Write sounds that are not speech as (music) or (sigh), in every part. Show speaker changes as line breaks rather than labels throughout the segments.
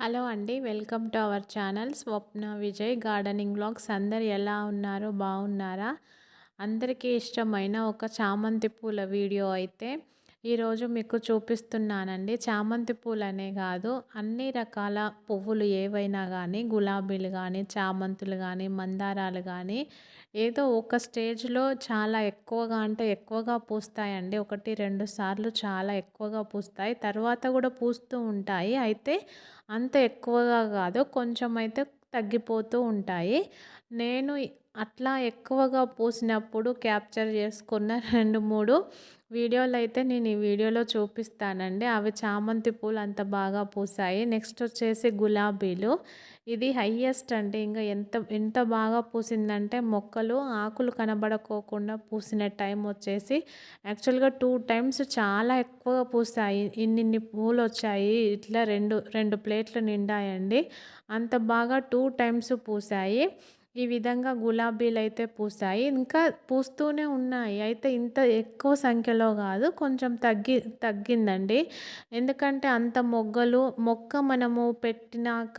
Hello అండి welcome to our channel Swapna Vijay gardening blogs. అందరు ఎలా ఉన్నారో బాగున్నారా? అందరికీ ఇష్టమైన ఒక చామంతి పూల వీడియో అయితే ఈరోజు మీకు చూపిస్తున్నానండి. చామంతి పూలనే కాదు అన్ని రకాల పువ్వులు ఏవైనా కానీ గులాబీలు కానీ చామంతులు కానీ మందారాలు కానీ ఏదో ఒక స్టేజ్లో చాలా ఎక్కువగా అంటే ఎక్కువగా పూస్తాయండి. ఒకటి రెండు సార్లు చాలా ఎక్కువగా పూస్తాయి. తర్వాత కూడా పూస్తూ ఉంటాయి. అయితే అంత ఎక్కువగా కాదు కొంచెం అయితే తగ్గిపోతూ ఉంటాయి. నేను అట్లా ఎక్కువగా పూసినప్పుడు క్యాప్చర్ చేసుకున్న (laughs) రెండు మూడు వీడియోలు అయితే నేను ఈ వీడియోలో చూపిస్తానండి. అవి చామంతి పూలు అంత బాగా పూసాయి నెక్స్ట్ వచ్చేసి గులాబీలు. ఇది హయ్యెస్ట్ అంటే ఇంకా ఎంత ఎంత బాగా పూసిందంటే మొక్కలు ఆకులు కనబడకోకుండా పూసిన టైం వచ్చేసి యాక్చువల్గా టూ టైమ్స్ చాలా ఎక్కువగా పూసాయి ఇన్నిన్ని పూలు వచ్చాయి. ఇట్లా రెండు రెండు ప్లేట్లు నిండాయండి. అంత బాగా టూ టైమ్స్ పూసాయి ఈ విధంగా గులాబీలు అయితే పూసాయి ఇంకా పూస్తూనే ఉన్నాయి. అయితే ఇంత ఎక్కువ సంఖ్యలో కాదు కొంచెం తగ్గి తగ్గిందండి. ఎందుకంటే అంత మొగ్గలు మొక్క మనము పెట్టినాక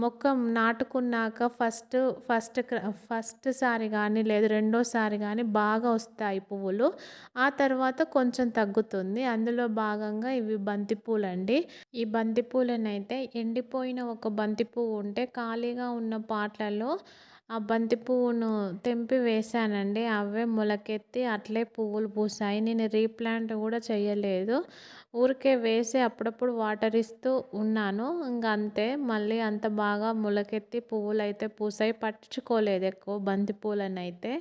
మొక్క నాటుకున్నాక ఫస్ట్ ఫస్ట్ ఫస్ట్ సారి కానీ లేదు రెండోసారి కానీ బాగా వస్తాయి పువ్వులు. ఆ తర్వాత కొంచెం తగ్గుతుంది. అందులో భాగంగా ఇవి బంతిపూలు అండి ఈ బంతిపూలనైతే ఎండిపోయిన ఒక బంతి పువ్వు ఉంటే ఖాళీగా ఉన్న పాట్లలో ఆ బంతి పువ్వును తెంపి వేసానండి అవే మొలకెత్తి అట్లే పువ్వులు పూసాయి నేను రీప్లాంట్ కూడా చేయలేదు. ఊరికే వేసి అప్పుడప్పుడు వాటర్ ఇస్తూ ఉన్నాను. ఇంకా అంతే. మళ్ళీ అంత బాగా మొలకెత్తి పువ్వులు అయితే పూసాయి పట్టించుకోలేదు ఎక్కువ బంతి పూలను అయితే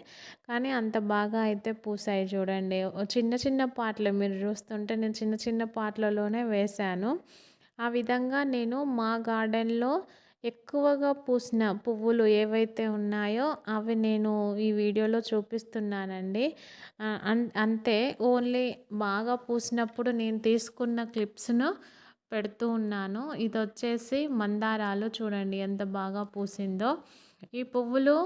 కానీ అంత బాగా అయితే పూసాయి చూడండి. చిన్న చిన్న పాటలు మీరు చూస్తుంటే నేను చిన్న చిన్న పాటలలోనే వేశాను. ఆ విధంగా నేను మా గార్డెన్లో ఎక్కువగా పూసిన పువ్వులు ఏవైతే ఉన్నాయో అవి నేను ఈ వీడియోలో చూపిస్తున్నానండి. అంతే ఓన్లీ బాగా పూసినప్పుడు నేను తీసుకున్న క్లిప్స్ను పెడుతూ ఉన్నాను. ఇది వచ్చేసి మందారాలు చూడండి ఎంత బాగా పూసిందో. ఈ పువ్వులు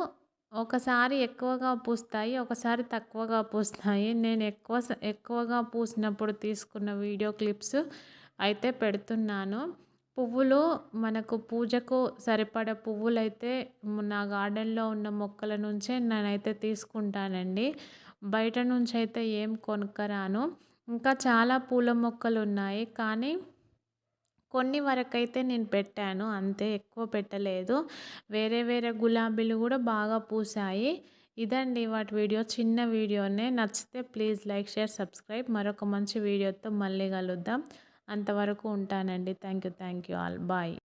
ఒకసారి ఎక్కువగా పూస్తాయి ఒకసారి తక్కువగా పూస్తాయి. నేను ఎక్కువ ఎక్కువగా పూసినప్పుడు తీసుకున్న వీడియో క్లిప్స్ అయితే పెడుతున్నాను. పువ్వులు మనకు పూజకు సరిపడ పువ్వులైతే నా గార్డెన్లో ఉన్న మొక్కల నుంచే నేనైతే తీసుకుంటానండి. బయట నుంచి అయితే ఏం కొనుక్కరాను. ఇంకా చాలా పూల మొక్కలు ఉన్నాయి. కానీ కొన్ని వరకైతే నేను పెట్టాను. అంతే ఎక్కువ పెట్టలేదు. వేరే వేరే గులాబీలు కూడా బాగా పూసాయి ఇదండి వాటి వీడియో. చిన్న వీడియోనే. నచ్చితే ప్లీజ్ లైక్ షేర్ సబ్స్క్రైబ్. మరొక మంచి వీడియోతో మళ్ళీ కలుద్దాం. అంతవరకు ఉంటానండి. Thank you thank you all. Bye.